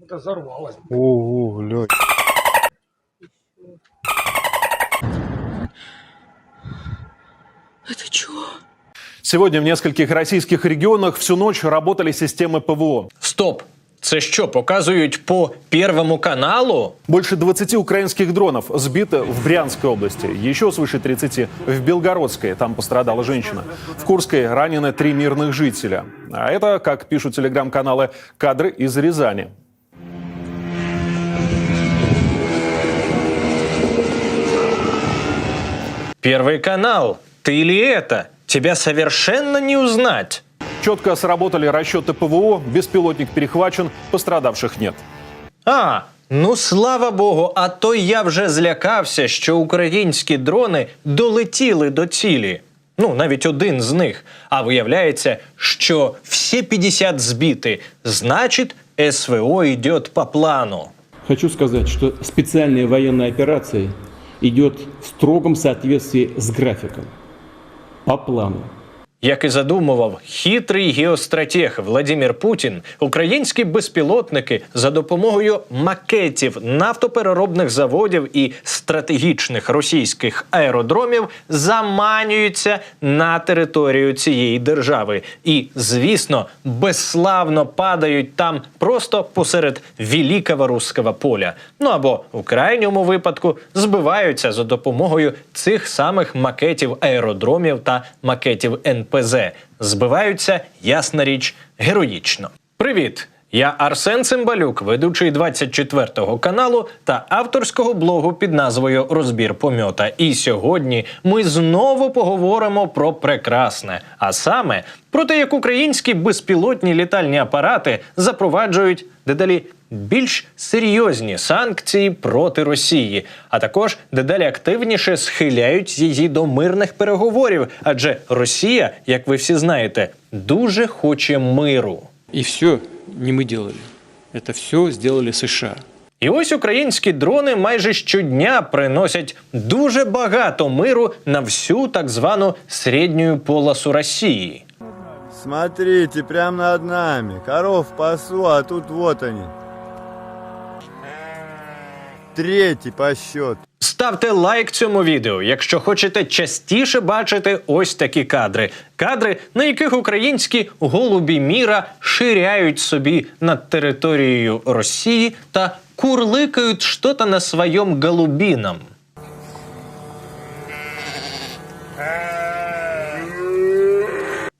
Это взорвалось. Ого, глянь. Это чего? Сегодня в нескольких российских регионах всю ночь работали системы ПВО. Стоп! Це що, показують по Первому каналу? Больше 20 украинских дронов сбито в Брянской области, еще свыше 30 в Белгородской, там пострадала женщина. В Курской ранены три мирных жителя. А это, как пишут телеграм-каналы, кадры из Рязани. Первый канал. Ты ли это? Тебя совершенно не узнать. Четко сработали расчеты ПВО, беспилотник перехвачен, пострадавших нет. А, ну слава Богу, а то я вже злякався, що українські дрони долетіли до цілі. Ну, навіть один з них. А виявляється, що всі 50 збиті. Значить, СВО йде по плану. Хочу сказать, что специальная военная операция идет в строгом соответствии с графиком, по плану. Як і задумував хитрий геостратег Владимир Путін, українські безпілотники за допомогою макетів нафтопереробних заводів і стратегічних російських аеродромів заманюються на територію цієї держави. І, звісно, безславно падають там просто посеред великого руського поля. Ну або у крайньому випадку збиваються за допомогою цих самих макетів аеродромів та макетів НПЗ. Збиваються, ясна річ, героїчно. Привіт! Я Арсен Цимбалюк, ведучий 24-го каналу та авторського блогу під назвою Розбір помьота. І сьогодні ми знову поговоримо про прекрасне, а саме про те, як українські безпілотні літальні апарати запроваджують дедалі більш серйозні санкції проти Росії, а також дедалі активніше схиляють її до мирних переговорів. Адже Росія, як ви всі знаєте, дуже хоче миру. И все не мы делали. Это все сделали США. І ось українські дрони майже щодня приносять дуже багато миру на всю так звану середню полосу Росії. Смотрите, прямо над нами. Коров пасу, а тут вот они. Третий по счету. Ставте лайк цьому відео, якщо хочете частіше бачити ось такі кадри. Кадри, на яких українські голубі міра ширяють собі над територією Росії та курликають що-то на своєму голубіном.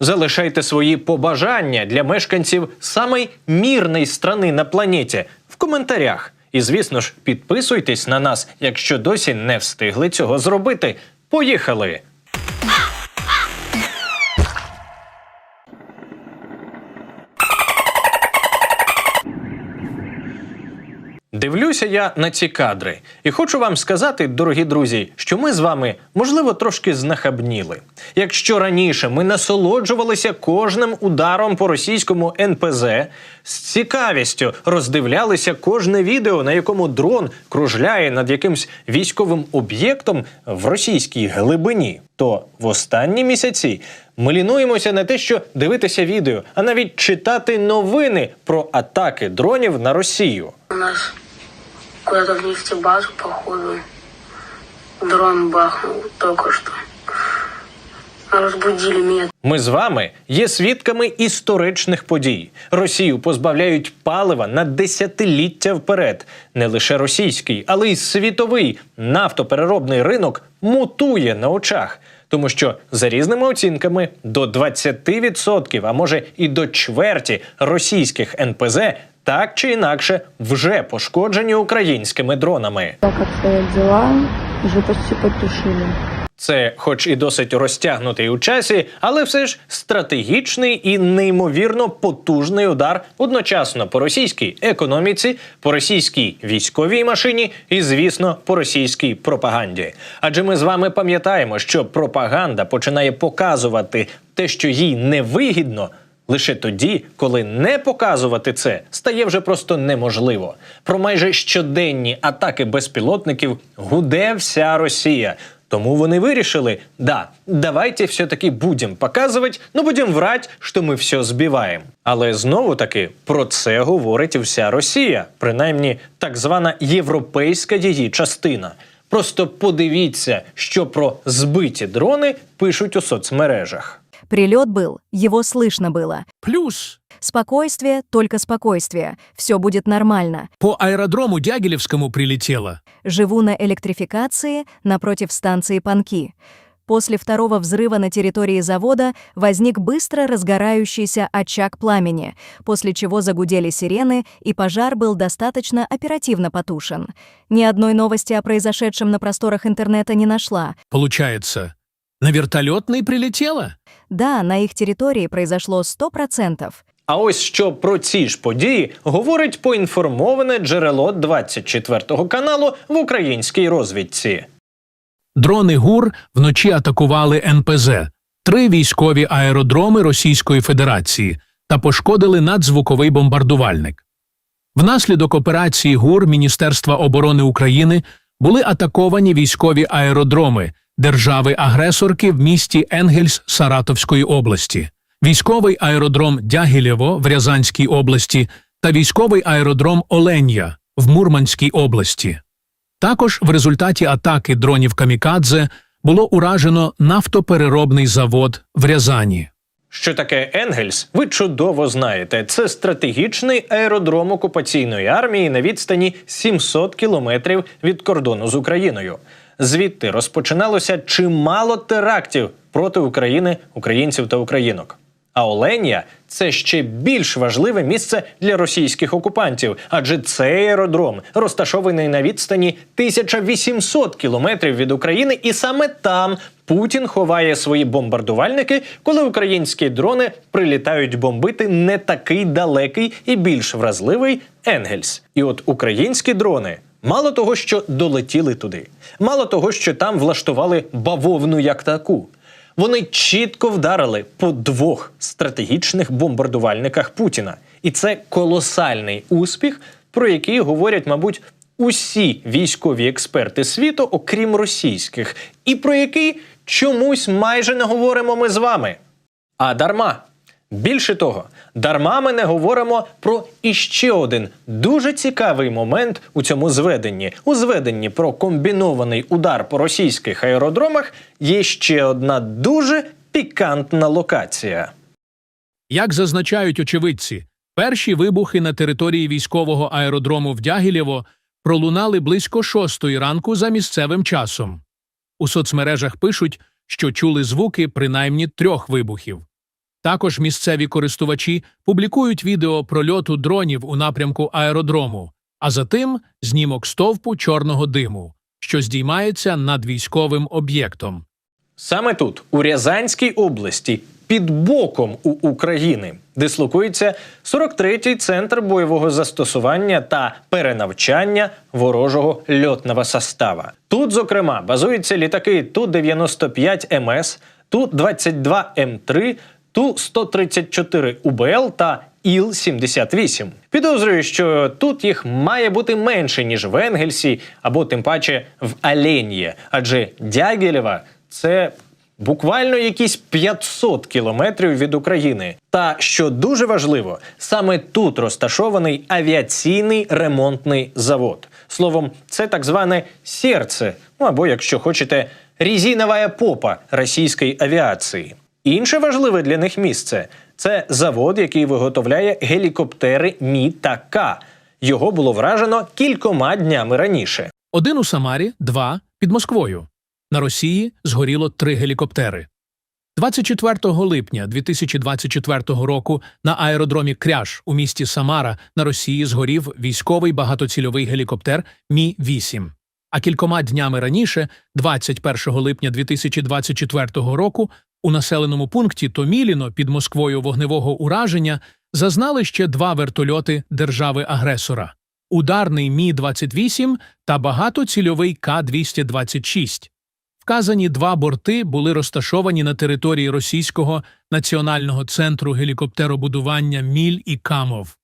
Залишайте свої побажання для мешканців самої мірної страни на планеті в коментарях. І, звісно ж, підписуйтесь на нас, якщо досі не встигли цього зробити. Поїхали! Дивлюся я на ці кадри, і хочу вам сказати, дорогі друзі, що ми з вами, можливо, трошки знахабніли. Якщо раніше ми насолоджувалися кожним ударом по російському НПЗ, з цікавістю роздивлялися кожне відео, на якому дрон кружляє над якимсь військовим об'єктом в російській глибині, то в останні місяці ми лінуємося не те, що дивитися відео, а навіть читати новини про атаки дронів на Росію. Куда-то в нефтебазу, походу, дрон бахнул только что. Разбудили меня. Ми з вами є свідками історичних подій. Росію позбавляють палива на десятиліття вперед. Не лише російський, але й світовий нафтопереробний ринок мутує на очах. Тому що за різними оцінками до 20%, а може і до чверті російських НПЗ так чи інакше вже пошкоджені українськими дронами. Так обстоят дела, уже почти потушили. Це, хоч і досить розтягнутий у часі, але все ж стратегічний і неймовірно потужний удар одночасно по російській економіці, по російській військовій машині і, звісно, по російській пропаганді. Адже ми з вами пам'ятаємо, що пропаганда починає показувати те, що їй невигідно. Лише тоді, коли не показувати це, стає вже просто неможливо. Про майже щоденні атаки безпілотників гуде вся Росія. Тому вони вирішили, да, давайте все-таки будем показувати, ну будем врать, що ми все збиваємо. Але знову таки про це говорить вся Росія, принаймні так звана європейська її частина. Просто подивіться, що про збиті дрони пишуть у соцмережах. Прилет был, его слышно было. Плюс Спокойствие, только спокойствие. Все будет нормально. по аэродрому Дягилевскому прилетело. Живу на электрификации напротив станции Панки. После второго взрыва на территории завода возник быстро разгорающийся очаг пламени, после чего загудели сирены, и пожар был достаточно оперативно потушен. Ни одной новости о произошедшем на просторах интернета не нашла. Получается, на вертолетный прилетело? Да, на их территории произошло 100%. А ось що про ці ж події говорить поінформоване джерело 24 каналу в українській розвідці. Дрони ГУР вночі атакували НПЗ, три військові аеродроми Російської Федерації та пошкодили надзвуковий бомбардувальник. Внаслідок операції ГУР Міністерства оборони України були атаковані військові аеродроми держави-агресорки в місті Енгельс Саратовської області, військовий аеродром Дягілєво в Рязанській області та військовий аеродром Оленя в Мурманській області. Також в результаті атаки дронів Камікадзе було уражено нафтопереробний завод в Рязані. Що таке Енгельс, ви чудово знаєте. Це стратегічний аеродром окупаційної армії на відстані 700 кілометрів від кордону з Україною. Звідти розпочиналося чимало терактів проти України, українців та українок. А Оленя це ще більш важливе місце для російських окупантів, адже цей аеродром розташований на відстані 1800 кілометрів від України, і саме там Путін ховає свої бомбардувальники, коли українські дрони прилітають бомбити не такий далекий і більш вразливий Енгельс. І от українські дрони. Мало того, що долетіли туди, мало того, що там влаштували бавовну як таку. Вони чітко вдарили по двох стратегічних бомбардувальниках Путіна, і це колосальний успіх, про який говорять, мабуть, усі військові експерти світу, окрім російських, і про який чомусь майже не говоримо ми з вами. А дарма. Більше того, дарма ми не говоримо про іще один дуже цікавий момент у цьому зведенні. У зведенні про комбінований удар по російських аеродромах є ще одна дуже пікантна локація. Як зазначають очевидці, перші вибухи на території військового аеродрому в Дягілєво пролунали близько шостої ранку за місцевим часом. У соцмережах пишуть, що чули звуки принаймні трьох вибухів. Також місцеві користувачі публікують відео прольоту дронів у напрямку аеродрому, а за тим знімок стовпу чорного диму, що здіймається над військовим об'єктом. Саме тут, у Рязанській області, під боком у України, дислокується 43-й центр бойового застосування та перенавчання ворожого льотного состава. Тут, зокрема, базуються літаки Ту-95 МС, Ту-22М3, Ту-134 УБЛ та Іл-78. Підозрюю, що тут їх має бути менше, ніж в Енгельсі або тим паче в Ален'є, адже Дягілєва – це буквально якісь 500 кілометрів від України. Та що дуже важливо, саме тут розташований авіаційний ремонтний завод. Словом, це так зване серце, ну або, якщо хочете, резинова попа російської авіації. Інше важливе для них місце це завод, який виготовляє гелікоптери Мі та К. Його було вражено кількома днями раніше. Один у Самарі, два під Москвою. На Росії згоріло три гелікоптери. 24 липня 2024 року на аеродромі Кряж у місті Самара на Росії згорів військовий багатоцільовий гелікоптер Мі-8. А кількома днями раніше, 21 липня 2024 року, у населеному пункті Томіліно під Москвою вогневого ураження зазнали ще два вертольоти держави-агресора – ударний Мі-28 та багатоцільовий К-226. Вказані два борти були розташовані на території Російського національного центру гелікоптеробудування Міль і Камов.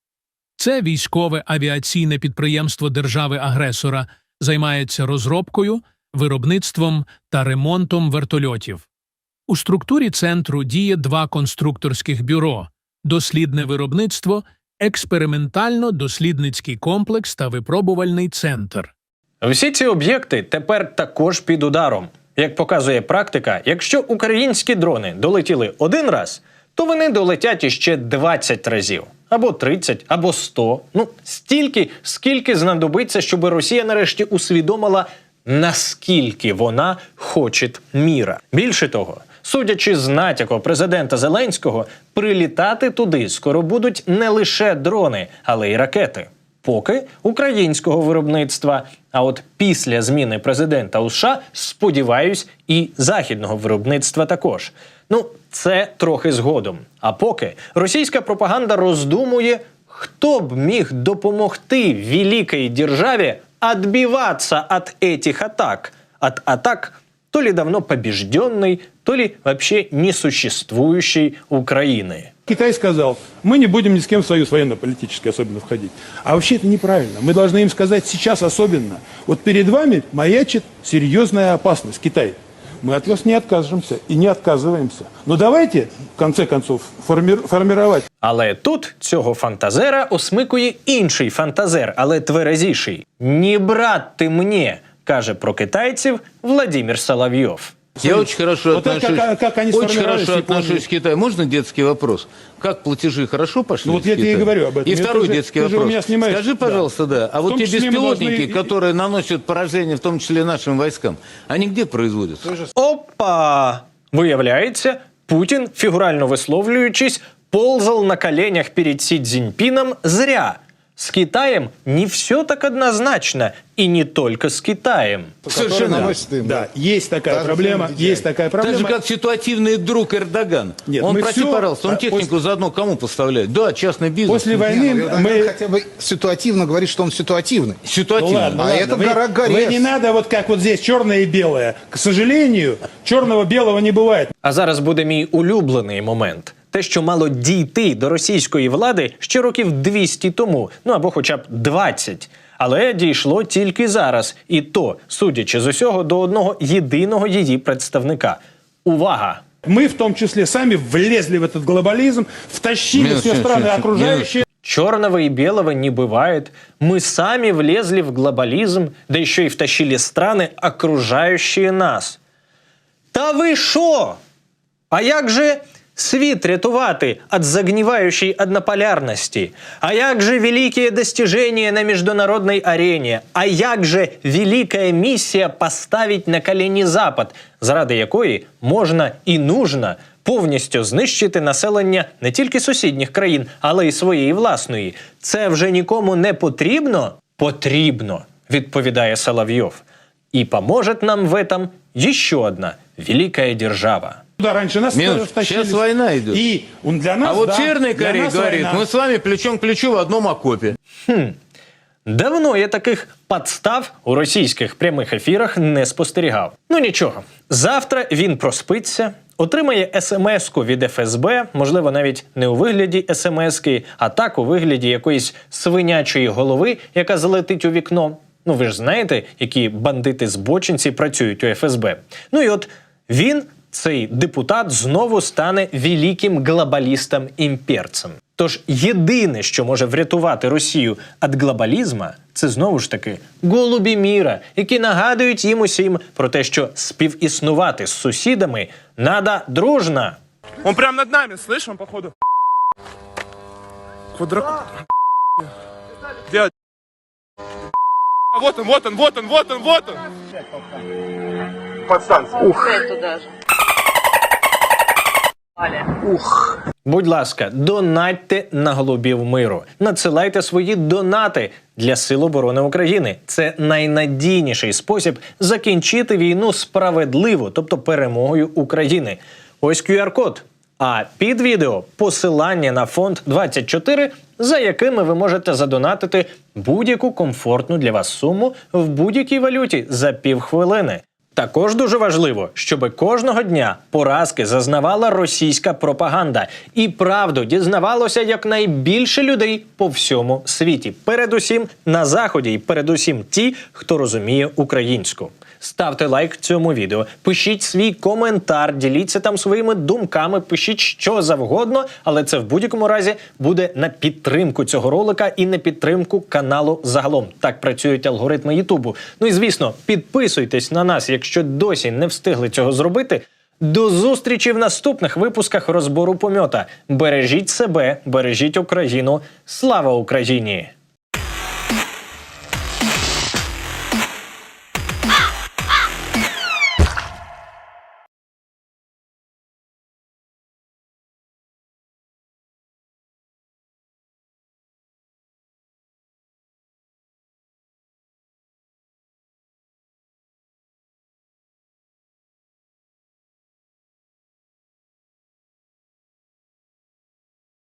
Це військове авіаційне підприємство держави-агресора займається розробкою, виробництвом та ремонтом вертольотів. У структурі центру діє два конструкторських бюро дослідне виробництво, експериментально-дослідницький комплекс та випробувальний центр. Всі ці об'єкти тепер також під ударом. Як показує практика, якщо українські дрони долетіли один раз, то вони долетять іще 20 разів, або 30, або 100. Ну, стільки, скільки знадобиться, щоб Росія нарешті усвідомила, наскільки вона хоче міра. Більше того, судячи з натяку президента Зеленського, прилітати туди скоро будуть не лише дрони, але й ракети поки українського виробництва. А от після зміни президента у США, сподіваюсь, і західного виробництва також. Ну, це трохи згодом. А поки російська пропаганда роздумує, хто б міг допомогти великій державі відбиватися від этих атак. От атак то ли давно побежденной, то ли вообще несуществующей Украины. Китай сказал, мы не будем ни с кем в союз военно-политический особенно входить. А вообще это неправильно. Мы должны им сказать сейчас особенно. Вот перед вами маячит серьезная опасность, Китай. Мы от вас не откажемся и не отказываемся. Но давайте, в конце концов, форми- формировать Але тут цього фантазера осмикує інший фантазер, але тверезіший. Ні брат ти мені, каже про китайців Владимир Соловйов. Я очень хорошо Вот это отношусь- как- как они очень сформировались хорошо в Японии. отношусь к Китаю. Можно детский вопрос? Как платежи хорошо пошли? Ну вот в я тебе и Китай? говорю об этом. И Это второй же- детский ты же у вопрос. меня снимаешь. Скажи, Да. пожалуйста, да. А В вот том те числе мы беспилотники, должны- которые наносят поражение, в том числе нашим войскам, они где производятся? Опа! Виявляється, Путін, фігурально висловлюючись, ползал на коленях перед Си Цзиньпином зря. с Китаем не все так однозначно, и не только с Китаем. Совершенно. Да, есть такая проблема, есть такая Так же, проблема. как ситуативный друг Эрдоган. Нет, он, прости, всё- пожалуйста, он а, технику заодно кому поставляет? Да, частный бизнес. После войны мы... хотя бы ситуативно говорит, что он ситуативный. Ну Ситуативно. ладно, А ладно. это вы, гора вы горец. не надо вот как вот здесь черное и белое. К сожалению, черного-белого не бывает. А зараз буде мій улюблений момент. Те, що мало дійти до російської влади ще років 200 тому, ну або хоча б 20. Але дійшло тільки зараз, і то, судячи з усього, до одного єдиного її представника. Увага! Мы в том числе сами влезли в этот глобализм, втащили Минус, все минус, страны минус, окружающие. Черного и белого не бывает. Мы сами влезли в глобализм, да еще и втащили страны, окружающие нас. Та ви що? А як же світ рятувати від загніваючої однополярності? А як же великі достижения на міжнародній арені? А як же велика місія поставить на коліні Запад, заради якої можна і нужно повністю знищити населення не тільки сусідніх країн, але й своєї власної? Це вже нікому не потрібно? Потрібно, відповідає Соловйов. І поможет нам в этом еще одна великая держава. Туда раньше нас Минус. тоже втащили. Сейчас война идет. И для нас, А вот да, Корея нас говорит, война. мы с вами плечом к плечу в одном окопе. Давно я таких подстав у російських прямих ефірах не спостерігав. Ну нічого, завтра він проспиться, отримає смс-ку від ФСБ, можливо, навіть не у вигляді смс-ки, а так у вигляді якоїсь свинячої голови, яка залетить у вікно. Ну ви ж знаєте, які бандити збочинці працюють у ФСБ. Ну і от він, цей депутат, знову стане великим глобалістом імперцем. Тож єдине, що може врятувати Росію від глобалізма, це знову ж таки голубі міра, які нагадують їм усім про те, що співіснувати з сусідами надо дружно. Он прям над нами, слышь, он походу. Квадрат. Где? Вот он, вот он, вот он, вот он, вот он. Подстанция. Ух. Будь ласка, донатьте на голубів миру. Надсилайте свої донати для Сил оборони України. Це найнадійніший спосіб закінчити війну справедливо, тобто перемогою України. Ось QR-код. А під відео посилання на фонд 24, за якими ви можете задонатити будь-яку комфортну для вас суму в будь-якій валюті за півхвилини. Також дуже важливо, щоб кожного дня поразки зазнавала російська пропаганда і правду дізнавалося якнайбільше людей по всьому світі. Передусім на заході, і передусім ті, хто розуміє українську. Ставте лайк цьому відео, пишіть свій коментар, діліться там своїми думками, пишіть що завгодно, але це в будь-якому разі буде на підтримку цього ролика і на підтримку каналу загалом. Так працюють алгоритми Ютубу. Ну і звісно, підписуйтесь на нас, якщо досі не встигли цього зробити. До зустрічі в наступних випусках розбору помьота. Бережіть себе, бережіть Україну. Слава Україні!